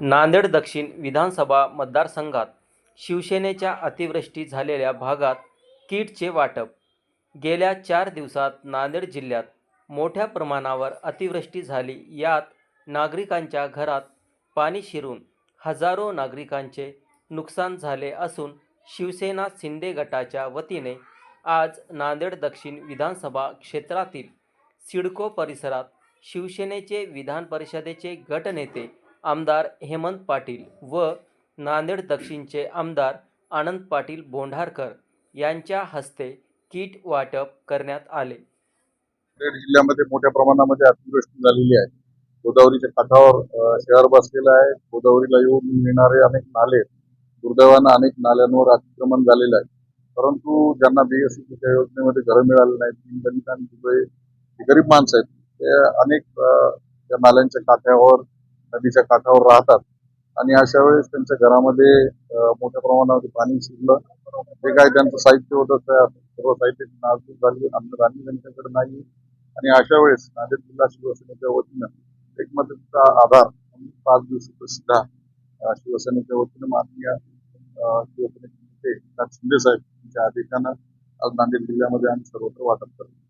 नांदेड दक्षिण विधानसभा मतदारसंघात शिवसेनेच्या अतिवृष्टी झालेल्या भागात किटचे वाटप. गेल्या चार दिवसात नांदेड जिल्ह्यात मोठ्या प्रमाणावर अतिवृष्टी झाली. यात नागरिकांच्या घरात पाणी शिरून हजारो नागरिकांचे नुकसान झाले असून शिवसेना शिंदे गटाच्या वतीने आज नांदेड दक्षिण विधानसभा क्षेत्रातील सिडको परिसरात शिवसेनेचे विधान परिषदेचे गटनेते आमदार हेमंत पाटील व नांदेड दक्षिणचे आमदार आनंद पाटील बोंढारकर यांच्या हस्ते किट वाटप करण्यात आले. नांदेड जिल्ह्यामध्ये मोठ्या प्रमाणामध्ये अतिवृष्टी झालेली आहे. गोदावरीच्या काठावर शहर बसलेलं आहे. गोदावरीला येऊन मिळणारे अनेक नाले दुर्दैवानं अनेक नाल्यांवर अतिक्रमण झालेलं आहे. परंतु ज्यांना बीएससीच्या योजनेमध्ये घरं मिळाली नाहीत दलित आणि गरीब माणसं आहेत ते अनेक त्या नाल्यांच्या काठ्यावर नदीच्या काठावर राहतात. आणि अशा वेळेस त्यांच्या घरामध्ये मोठ्या प्रमाणामध्ये पाणी शिरलं. जे काही त्यांचं साहित्य होतं त्या सर्व साहित्याची नाजूक झाली. अन्नधान्य त्यांच्याकडे नाही. आणि अशा वेळेस नांदेड जिल्हा शिवसेनेच्या वतीनं एक मदतीचा आधार पाच दिवस सुद्धा शिवसेनेच्या वतीनं माननीय शिवसेनेचे नेते शिंदे साहेब यांच्या आदेशानं आज नांदेड जिल्ह्यामध्ये आम्ही सर्वत्र वाटप करतो.